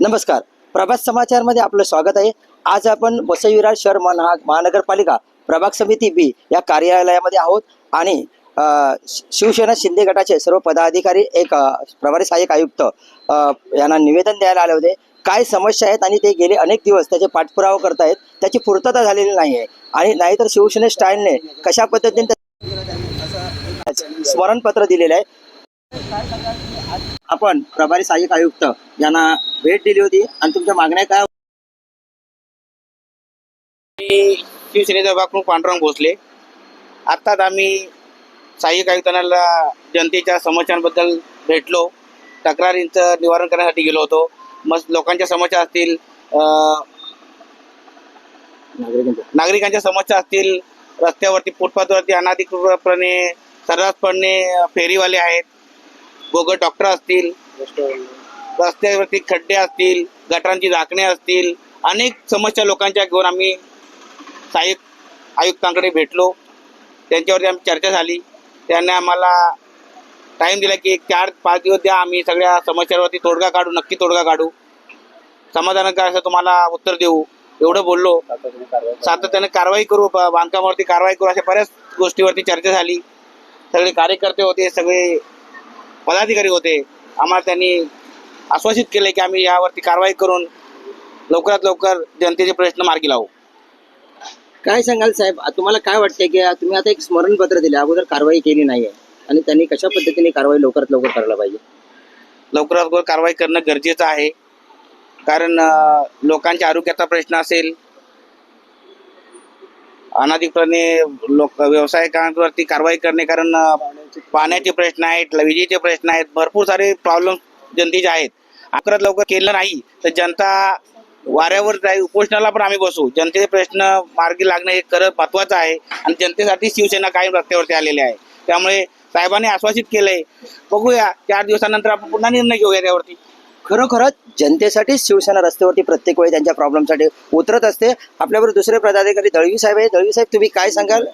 नमस्कार. प्रभात समाचारमध्ये आपलं स्वागत आहे. आज आपण वसई विरार शहर महा महानगरपालिका प्रभाग समिती बी या कार्यालयामध्ये आहोत आणि शिवसेना शिंदे गटाचे सर्व पदाधिकारी एक प्रभारी सहाय्यक आयुक्त यांना निवेदन द्यायला आले होते. काय समस्या आहेत आणि ते गेले अनेक दिवस त्याचे पाठपुरावा करतायत त्याची पूर्तता झालेली नाही आहे. आणि नाहीतर शिवसेने स्टाईलने कशा पद्धतीने स्मरणपत्र दिलेलं आहे. आपण प्रभारी सहाय्यक आयुक्त यांना भेट दिली होती. आणि तुमच्या मागण्या काय शिवसेनेचा प्रमुख पांडुरंग भोसले. आत्ताच आम्ही सहाय्यक आयुक्तांना जनतेच्या समस्यांबद्दल भेटलो. तक्रारींचं निवारण करण्यासाठी गेलो होतो. मग लोकांच्या समस्या असतील अं, नागरिकांच्या. नागरिकांच्या समस्या असतील रस्त्यावरती फुटपाथवरती अनाधिकृतपणे सर्रासपणे फेरीवाले आहेत. गोगट डॉक्टर असतील रस्त्यावरती खड्डे असतील गटारांची झाकणे असतील अनेक समस्या लोकांच्या घेऊन आम्ही सहाय्यक आयुक्तांकडे भेटलो. त्यांच्यावरती आमची चर्चा झाली. त्यांनी आम्हाला टाईम दिला की चार पाच दिवस द्या आम्ही सगळ्या समस्यांवरती तोडगा काढू नक्की तोडगा काढू. समाधानकारक असं तुम्हाला उत्तर देऊ. एवढं बोललो. सातत्याने कारवाई करू बांधकामावरती कारवाई करू अशा बऱ्याच गोष्टीवरती चर्चा झाली. सगळे कार्यकर्ते होते सगळे पदाधिकारी होते. आम्हाला त्यांनी आश्वासित केले की आम्ही यावरती कारवाई करून लवकरात लवकर जनतेचे प्रश्न मार्गी लावू. काय सांगाल साहेब? तुम्हाला काय वाटते की तुम्ही आता एक स्मरणपत्र दिले अगोदर कारवाई केली नाही आहे आणि त्यांनी कशा पद्धतीने कारवाई लवकरात लवकर करायला पाहिजे? लवकरात लवकर कारवाई करणं गरजेचं आहे. कारण लोकांच्या आरोग्याचा प्रश्न असेल अनाधिकपणे लोक व्यवसायिकांवरती कारवाई करणे कारण पाण्याचे प्रश्न आहेत विजेचे प्रश्न आहेत भरपूर सारे प्रॉब्लेम जनतेचे आहेत. अकरात लवकर केलं नाही तर जनता वाऱ्यावर जाईल उपोषणाला पण आम्ही बसू. जनतेचे प्रश्न मार्गी लागणं हे खरं महत्वाचं आहे आणि जनतेसाठी शिवसेना कायम रस्त्यावरती आलेली आहे. त्यामुळे साहेबांनी आश्वासित केलंय बघूया चार दिवसानंतर आपण पुन्हा निर्णय घेऊया त्यावरती. खरोखरच जनतेसाठीच शिवसेना रस्त्यावरती प्रत्येक वेळी त्यांच्या प्रॉब्लेमसाठी उतरत असते. आपल्याबरोबर दुसरे पदाधिकारी दळवी साहेब आहे दळवी साहेब तुम्ही काय सांगाल?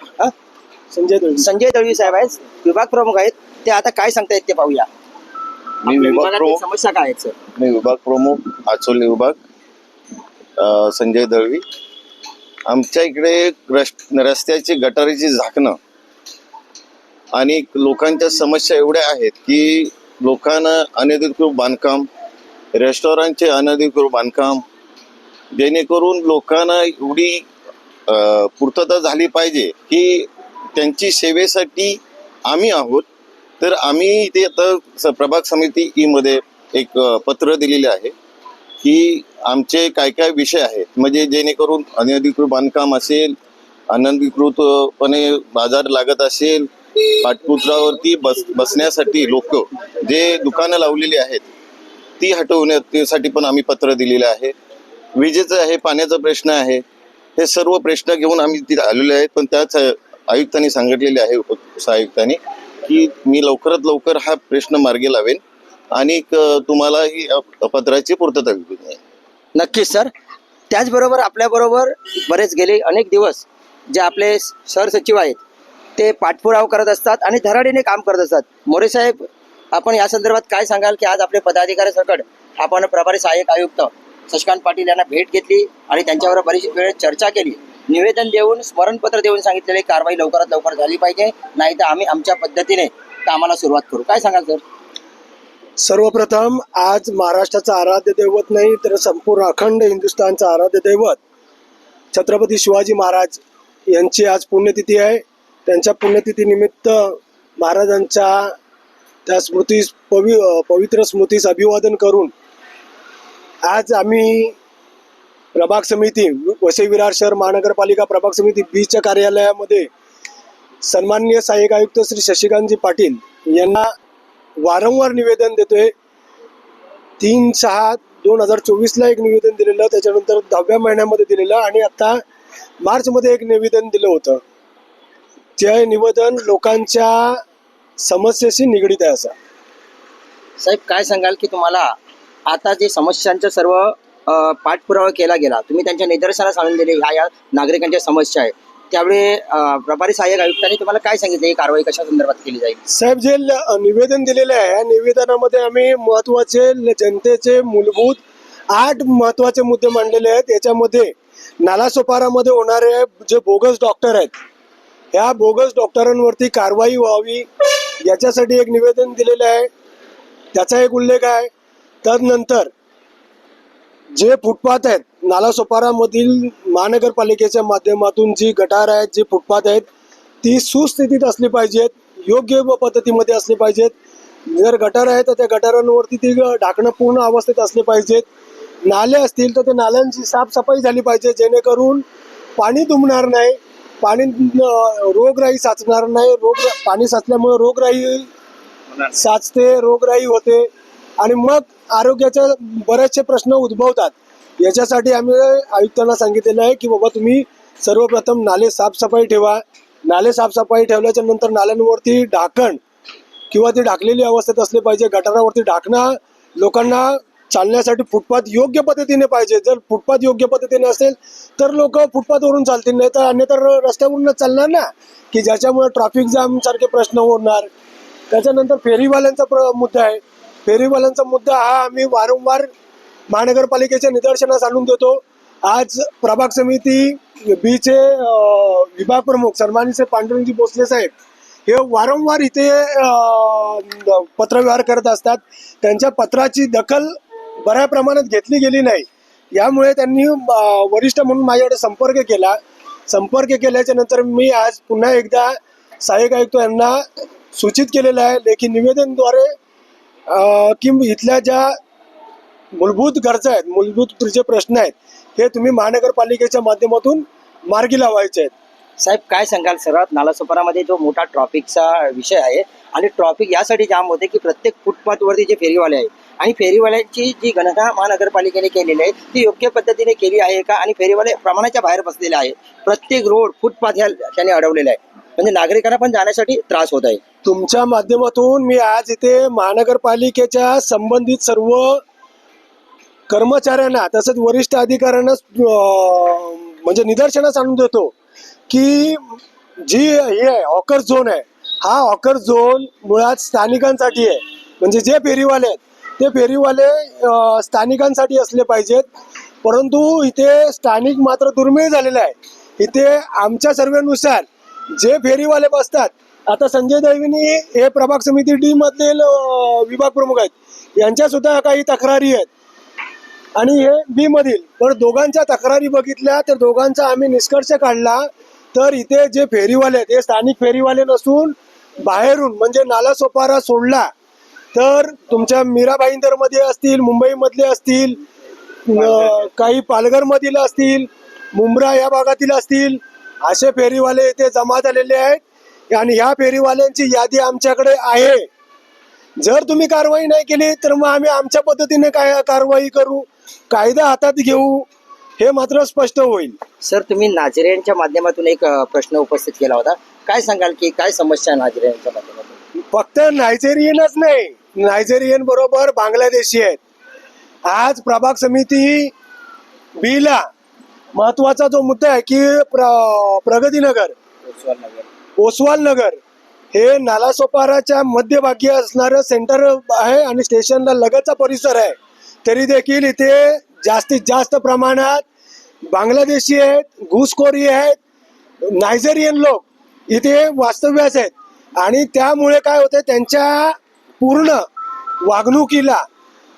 संजय दळवी. संजय दळवी साहेब आहेत. विभाग प्रमुख आहेत. ते आता काय सांगतायत ते पाहूया. मी विभाग प्रमुख समस्या काय आहेत सर मी विभाग प्रमुख आचोली विभाग संजय दळवी. आमच्या इकडे रस- रस्त्याची गटारीची झाकणं आणि लोकांच्या समस्या एवढ्या आहेत की लोकांना अनधिकृत बांधकाम रेस्टॉरंटचे अनधिकृत बांधकाम जेणेकरून लोकांना एवढी पूर्तता झाली पाहिजे की त्यांची सेवेसाठी आम्ही आहोत. तर आम्ही ते आता स- प्रभाग समिती ई मध्ये एक पत्र दिलेले आहे की आमचे काय काय विषय आहेत. म्हणजे जेणेकरून अनधिकृत बांधकाम असेल अनधिकृतपणे बाजार लागत असेल पाटपुत्रावरती बस बसण्यासाठी लोक जे दुकानं लावलेली आहेत ती हटवण्यासाठी पण आम्ही पत्र दिलेलं आहे. विजेचं आहे पाण्याचा प्रश्न आहे. हे सर्व प्रश्न घेऊन आम्ही तिथे आलेले आहेत पण त्याच आयुक्तांनी सांगितलेले आहे उपसहायुक्तांनी की मी लवकरात लवकर हा प्रश्न मार्गी लावेन आणि तुम्हाला ही पत्राची पूर्तता होईल नक्कीच सर. त्याचबरोबर आपल्याबरोबर बरेच गेले अनेक दिवस जे आपले सरसचिव आहेत ते पाठपुरावा करत असतात आणि धडाडीने काम करत असतात. मोरे साहेब आपण या संदर्भात काय सांगाल की आज आपले पदाधिकारी सकट आपण प्रभारी सहाय्यक आयुक्त शशिकांत पाटील यांना भेट घेतली आणि त्यांच्यावर बरीच वेळ चर्चा केली. निवेदन देऊन स्मरणपत्र देऊन सांगितलेले कारवाई लवकरात लवकर झाली पाहिजे. नाही तर आम्ही आमच्या पद्धतीने कामाला सुरुवात करू. काय सांगाल सर? सर्वप्रथम आज महाराष्ट्राचं आराध्य दैवत नाही तर संपूर्ण अखंड हिंदुस्थानचं आराध्य दैवत छत्रपती शिवाजी महाराज यांची आज पुण्यतिथी आहे. त्यांच्या पुण्यतिथीनिमित्त महाराजांच्या त्या स्मृतीस पवि पवित्र स्मृतीस अभिवादन करून आज आम्ही प्रभाग समिती वसई विरार शहर महानगरपालिका प्रभाग समिती बीच्या कार्यालयामध्ये सन्माननीय सहाय्यक आयुक्त श्री शशिकांतजी पाटील यांना वारंवार निवेदन देतोय. तीन सहा दोन हजार चोवीसला एक निवेदन दिलेलं त्याच्यानंतर दहाव्या महिन्यामध्ये दिलेलं आणि आता मार्चमध्ये एक निवेदन दिलं होतं. ते निवेदन लोकांच्या समस्येशी निगडीत आहे असं. साहेब काय सांगाल की तुम्हाला आता जे समस्यांचा सर्व अ, पाठपुरावा केला गेला तुम्ही त्यांच्या निदर्शनास आणून दिले ह्या या नागरिकांच्या समस्या आहेत. त्यावेळी अ, प्रभारी सहाय्यक आयुक्तांनी तुम्हाला काय सांगितलं? ही कारवाई कशा संदर्भात केली जाईल? साहेब जे ल- निवेदन दिलेलं आहे या निवेदनामध्ये आम्ही महत्त्वाचे ल- जनतेचे मूलभूत आठ महत्त्वाचे मुद्दे मांडलेले आहेत. याच्यामध्ये नालासोपारामध्ये होणारे जे बोगस डॉक्टर आहेत ह्या बोगस डॉक्टरांवरती कारवाई व्हावी याच्यासाठी एक निवेदन दिलेलं आहे. त्याचा एक उल्लेख आहे. तदनंतर जे फुटपाथ आहेत नालासोपारामधील महानगरपालिकेच्या माध्यमातून जी गटार आहेत जी फुटपाथ आहेत ती सुस्थितीत असली पाहिजेत योग्य पद्धतीमध्ये असली पाहिजेत. जर गटार आहे तर त्या गटारांवरती ती ढाकणं पूर्ण अवस्थेत असले पाहिजेत. नाले असतील तर त्या नाल्यांची साफसफाई झाली पाहिजे जेणेकरून पाणी तुंबणार नाही. पाणी रोगराई साचणार नाही. रोग पाणी साचल्यामुळे रोगराई साचते रोगराई होते. आणि मग आरोग्याचे बरेचसे प्रश्न उद्भवतात. याच्यासाठी आम्ही आयुक्तांना सांगितलेलं आहे की बाबा तुम्ही सर्वप्रथम नाले साफसफाई ठेवा. नाले साफसफाई ठेवल्याच्या नंतर नाल्यांवरती ढाकण किंवा ती ढाकलेली अवस्थेत असली पाहिजे. गटारावरती ढाकणं. लोकांना चालण्यासाठी फुटपाथ योग्य पद्धतीने पाहिजे. जर फुटपाथ योग्य पद्धतीने असेल तर लोक फुटपाथवरून चालतील. नाही तर अन्यथा रस्त्यावरूनच चालणार ना? की ज्याच्यामुळे ट्रॅफिक जाम सारखे प्रश्न होणार. त्याच्यानंतर फेरीवाल्यांचा प्र मुद्दा आहे. फेरीवाल्यांचा मुद्दा हा आम्ही वारंवार महानगरपालिकेच्या निदर्शनास आणून देतो. आज प्रभाग समिती बीचे विभाग प्रमुख सन्मानचे पांडुरंगजी भोसले साहेब हे वारंवार इथे पत्रव्यवहार करत असतात. त्यांच्या पत्राची दखल बऱ्या प्रमाणात घेतली गेली नाही. यामुळे त्यांनी वरिष्ठ म्हणून माझ्याकडे संपर्क केला. संपर्क केल्याच्यानंतर मी आज पुन्हा एकदा सहाय्यक आयुक्त यांना सूचित केलेलं आहे. लेखी निवेदनद्वारे की इथल्या ज्या मूलभूत गरजा आहेत मूलभूत जे प्रश्न आहेत हे तुम्ही महानगरपालिकेच्या माध्यमातून मार्गी लावायचे आहेत. साहेब काय सांगाल सर्वात? नालासोपारामध्ये जो मोठा ट्रॉफिकचा विषय आहे आणि ट्रॉफिक यासाठी जाम होते की प्रत्येक फुटपाथवरती जे फेरीवाले आहेत आणि फेरीवाल्यांची जी गणना महानगरपालिकेने केलेली आहे ती योग्य पद्धतीने केली आहे का? आणि फेरीवाले प्रमाणाच्या बाहेर बसलेले आहे प्रत्येक रोड फुटपाथ ह्या त्याने अडवलेला आहे. म्हणजे नागरिकांना पण जाण्यासाठी त्रास होत आहे. तुमच्या माध्यमातून मी आज इथे महानगरपालिकेच्या संबंधित सर्व कर्मचाऱ्यांना तसंच वरिष्ठ अधिकाऱ्यांना म्हणजे निदर्शनास आणून देतो की जी हे आहे हॉकर झोन आहे. हा हॉकर झोन मुळात स्थानिकांसाठी आहे. म्हणजे जे फेरीवाले आहेत ते फेरीवाले स्थानिकांसाठी असले पाहिजेत. परंतु इथे स्थानिक मात्र दुर्मिळ झालेलं आहे इथे आमच्या सर्वेनुसार जे फेरीवाले बसतात आता संजय दैविनी हे प्रभाग समिती डी मधील विभाग प्रमुख आहेत. यांच्या सुद्धा काही तक्रारी आहेत. आणि हे बी मधील पण दोघांच्या तक्रारी बघितल्या तर दोघांचा आम्ही निष्कर्ष काढला. तर इथे जे फेरीवाले आहेत हे स्थानिक फेरीवाले नसून बाहेरून म्हणजे नालासोपारा सोडला तर तुमच्या मीरा भाईंदरमध्ये असतील मुंबईमधले असतील काही पालघरमधील असतील मुंब्रा या भागातील असतील असे फेरीवाले इथे जमा झालेले आहेत. आणि ह्या फेरीवाल्यांची यादी आमच्याकडे आहे. जर तुम्ही कारवाई नाही केली तर मग आम्ही आमच्या पद्धतीने काय कारवाई करू कायदा हातात घेऊ हे मात्र स्पष्ट होईल. सर तुम्ही नाझिऱ्यांच्या माध्यमातून एक प्रश्न उपस्थित केला होता. काय सांगाल की काय समस्या आहे नाझिऱ्यांच्या माध्यमातून? फक्त नायजेरियनच नाही. नायजेरियन बरोबर बांगलादेशी आहेत. आज प्रभाग समिती बीला महत्त्वाचा जो मुद्दा आहे की प्र प्रगतीनगर ओसवाल नगर हे नालासोपाराच्या मध्यभागी असणारं सेंटर आहे आणि स्टेशनला लगतचा परिसर आहे. तरी देखील इथे जास्तीत जास्त प्रमाणात बांगलादेशी आहेत घुसखोरी आहेत नायजेरियन लोक इथे वास्तव्यास आहेत. आणि त्यामुळे काय होते त्यांच्या पूर्ण वागणुकीला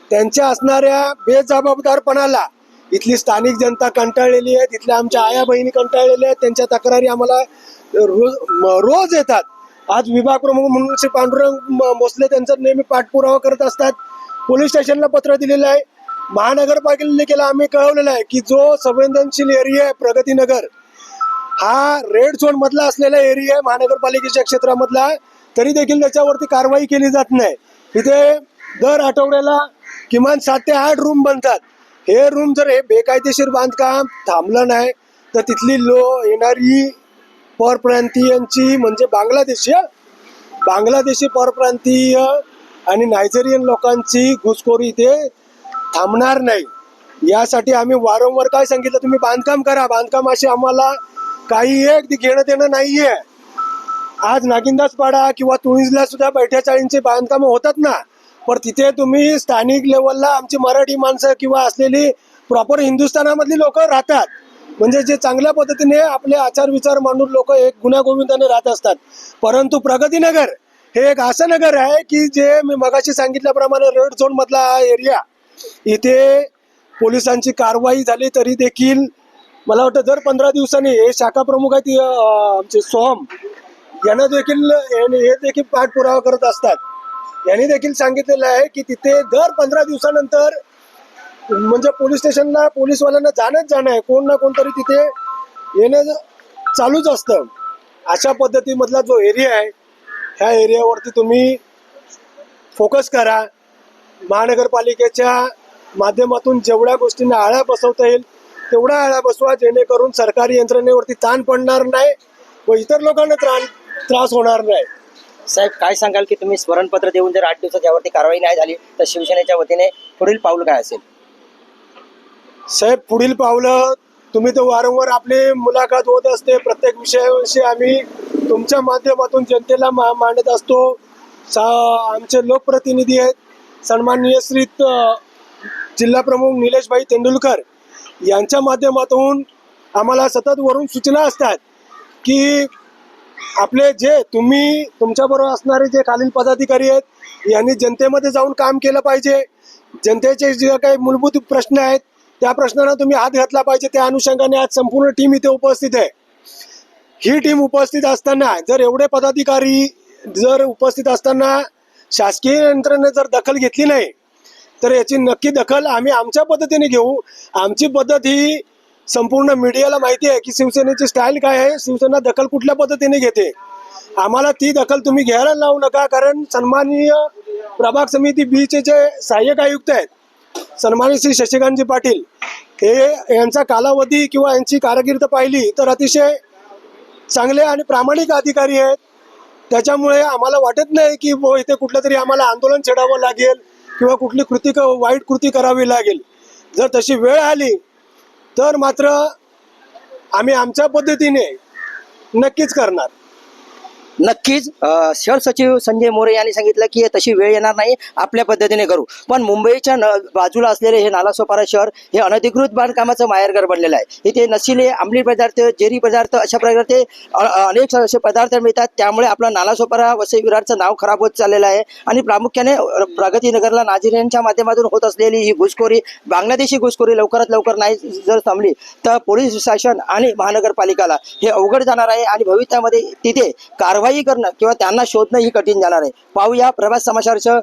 त्यांच्या असणाऱ्या बेजबाबदारपणाला इथली स्थानिक जनता कंटाळलेली आहे तिथल्या आमच्या आया बहिणी कंटाळलेल्या आहेत त्यांच्या तक्रारी आम्हाला रोज रोज येतात. आज विभाग प्रमुख म्हणून श्री पांडुरंग म- भोसले त्यांचा नेहमी पाठपुरावा करत असतात. पोलीस स्टेशनला पत्र दिलेलं आहे. महानगरपालिकेला आम्ही कळवलेलं आहे की जो संवेदनशील एरिया आहे प्रगतीनगर हा रेड झोन मधला असलेला एरिया आहे महानगरपालिकेच्या क्षेत्रामधला. तरी देखील त्याच्यावरती कारवाई केली जात नाही. इथे दर आठवड्याला किमान सात ते आठ रूम बनतात. हे रूम जर हे बेकायदेशीर बांधकाम थांबलं नाही तर तिथली लो येणारी परप्रांतीयांची म्हणजे बांगलादेशी बांगलादेशी परप्रांतीय आणि नायजेरियन लोकांची घुसखोरी इथे थांबणार नाही. यासाठी आम्ही वारंवार काय सांगितलं? तुम्ही बांधकाम करा. बांधकामाशी आम्हाला काही एक घेणं देणं नाहीये. आज नागिंदास पाडा किंवा तुळीजला सुद्धा बैठ्या चाळींचे बांधकाम होतात ना. पण तिथे तुम्ही स्थानिक लेवलला आमची मराठी माणसं किंवा असलेली प्रॉपर हिंदुस्थानामधली लोक राहतात. म्हणजे जे चांगल्या पद्धतीने आपले आचार विचार मांडून लोक एक गुण्यागोविंदाने राहत असतात. परंतु प्रगतीनगर हे एक असं नगर आहे की जे मी मगाशी सांगितल्याप्रमाणे रेड झोन मधला हा एरिया इथे पोलिसांची कारवाई झाली तरी देखील मला वाटतं दर पंधरा दिवसांनी हे शाखा प्रमुख आहेत आमचे सोहम यांना देखील हे देखील पाठपुरावा करत असतात. यांनी देखील सांगितलेलं आहे की तिथे दर पंधरा दिवसानंतर म्हणजे पोलीस स्टेशनला पोलीसवाल्यांना जाणंच जाणं आहे. कोण ना कोणतरी तिथे येणं चालूच असतं. अशा पद्धतीमधला जो एरिया आहे ह्या एरियावरती तुम्ही फोकस करा. महानगरपालिकेच्या माध्यमातून जेवढ्या गोष्टींना आळा बसवता येईल तेवढा आळा बसवा जेणेकरून सरकारी यंत्रणेवरती ताण पडणार नाही व इतर लोकांना त्राण त्रास होणार नाही. साहेब काय सांगाल की तुम्ही स्मरणपत्र देऊन जर आठ दिवसात यावरती कारवाई नाही झाली तर शिवसेनेच्या वतीने पुढील पाऊल काय असेल? साहेब पुढील पावलं तुम्ही तर वारंवार आपली मुलाखत होत असते. प्रत्येक विषयाविषयी आम्ही तुमच्या माध्यमातून जनतेला मा मांडत असतो. सा आमचे लोकप्रतिनिधी आहेत. सन्माननीय श्री जिल्हा प्रमुख निलेशभाई तेंडुलकर यांच्या माध्यमातून आम्हाला सतत वरून सूचना असतात की आपले जे तुम्ही तुमच्याबरोबर असणारे जे खालील पदाधिकारी आहेत यांनी जनतेमध्ये जाऊन काम केलं पाहिजे. जनतेचे जे काही मूलभूत प्रश्न आहेत त्या प्रश्नांना तुम्ही हात घातला पाहिजे. त्या अनुषंगाने आज संपूर्ण टीम इथे उपस्थित आहे. ही टीम उपस्थित असताना जर एवढे पदाधिकारी जर उपस्थित असताना शासकीय यंत्रणेने जर दखल घेतली नाही तर याची नक्की दखल आम्ही आमच्या पद्धतीने घेऊ. आमची पद्धत ही संपूर्ण मीडियाला माहिती आहे की शिवसेनेची स्टाईल काय आहे? शिवसेना दखल कुठल्या पद्धतीने घेते? आम्हाला ती दखल तुम्ही घ्यायला लावू नका कारण सन्माननीय प्रभाग समिती बीचे जे सहाय्यक आयुक्त आहेत सन्मानित श्री शशिकांतजी पाटील हे यांचा कालावधी किंवा यांची कारकीर्द पाहिली तर अतिशय चांगले आणि प्रामाणिक अधिकारी आहेत. त्याच्यामुळे आम्हाला वाटत नाही की बो इथे कुठलं तरी आम्हाला आंदोलन छेडावं लागेल किंवा कुठली कृती क- वाईट कृती करावी लागेल. जर तशी वेळ आली तर मात्र आम्ही आमच्या पद्धतीने नक्कीच करणार. नक्कीच शहर सचिव संजय मोरे यांनी सांगितलं की तशी वेळ येणार नाही आपल्या पद्धतीने करू. पण मुंबईच्या न बाजूला असलेले हे नालासोपारा शहर हे अनधिकृत बांधकामाचं माहेरघर बनलेलं आहे. इथे नशिले अंमली पदार्थ जेरी पदार्थ अशा प्रकारचे अनेक असे पदार्थ मिळतात. त्यामुळे आपलं नालासोपारा वसई विरारचं नाव खराब होत चाललेलं आहे. आणि प्रामुख्याने प्रगतीनगरला प्रगतीनगरला नाझिरांच्या माध्यमातून होत असलेली ही घुसखोरी बांगलादेशी घुसखोरी लवकरात लवकर नाही जर थांबली तर पोलीस शासन आणि महानगरपालिकाला हे अवघड जाणार आहे. आणि भविष्यामध्ये तिथे कारवाई करणं किंवा त्यांना शोधणं ही कठीण जाणार आहे. पाहूया प्रभास समाचारचं